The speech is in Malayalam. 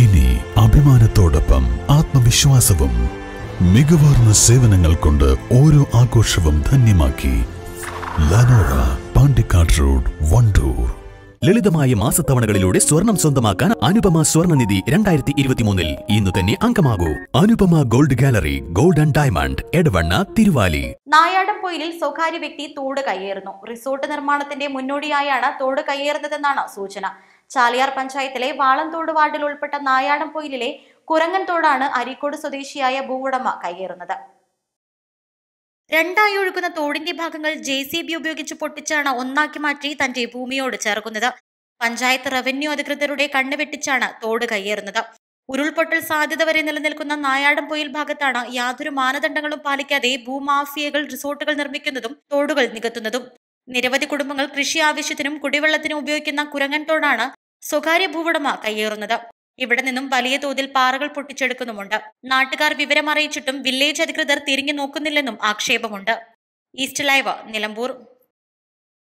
ഇനി അഭിമാനത്തോടൊപ്പം ആത്മവിശ്വാസവും മികവാർന്ന സേവനങ്ങൾ കൊണ്ട് ഓരോ ആഘോഷവും ധന്യമാക്കി ലനോറ പാണ്ടിക്കാട് റോഡ് വണ്ടൂർ. ലളിതമായ മാസത്തവണകളിലൂടെ സ്വർണം സ്വന്തമാക്കാൻ അനുപമ സ്വർണനിധി രണ്ടായിരത്തി ഇരുപത്തിമൂന്നിൽ ഇന്ന് തന്നെ അംഗമാകൂ. Anupama gold gallery gold and diamond Edavanna Thiruvali. നായാടംപൊയിലിൽ സ്വകാര്യ വ്യക്തി തോട് കയ്യേറുന്നു. റിസോർട്ട് നിർമ്മാണത്തിന്റെ മുന്നോടിയായാണ് തോട് കയ്യേറുന്നതെന്നാണ് സൂചന. ചാലിയാർ പഞ്ചായത്തിലെ വാളന്തോട് വാർഡിൽ ഉൾപ്പെട്ട നായാടം പൊയിലിലെ കുരങ്ങൻതോടാണ് അരീക്കോട് സ്വദേശിയായ ഭൂവുടമ കയ്യേറുന്നത് രണ്ടായി ഒഴുകുന്ന തോടിന്റെ ഭാഗങ്ങൾ ജെ സി ബി ഉപയോഗിച്ച് പൊട്ടിച്ചാണ് ഒന്നാക്കി മാറ്റി തന്റെ ഭൂമിയോട് ചേർക്കുന്നത്. പഞ്ചായത്ത് റവന്യൂ അധികൃതരുടെ കണ്ണ് വെട്ടിച്ചാണ് തോട് കയ്യേറുന്നത് ഉരുൾപൊട്ടൽ സാധ്യത വരെ നിലനിൽക്കുന്ന നായാടംപൊയിൽ ഭാഗത്താണ് യാതൊരു മാനദണ്ഡങ്ങളും പാലിക്കാതെ ഭൂമാഫിയകൾ റിസോർട്ടുകൾ നിർമ്മിക്കുന്നതും തോടുകൾ നികത്തുന്നതും. നിരവധി കുടുംബങ്ങൾ കൃഷി ആവശ്യത്തിനും കുടിവെള്ളത്തിനും ഉപയോഗിക്കുന്ന കുരങ്ങൻ തോടാണ് സ്വകാര്യ ഭൂവുടമ കയ്യേറുന്നത്. ഇവിടെ നിന്നും വലിയ തോതിൽ പാറകൾ പൊട്ടിച്ചെടുക്കുന്നുമുണ്ട്. നാട്ടുകാർ വിവരം അറിയിച്ചിട്ടും വില്ലേജ് അധികൃതർ തിരിഞ്ഞു നോക്കുന്നില്ലെന്നും ആക്ഷേപമുണ്ട്. East live Nilambur.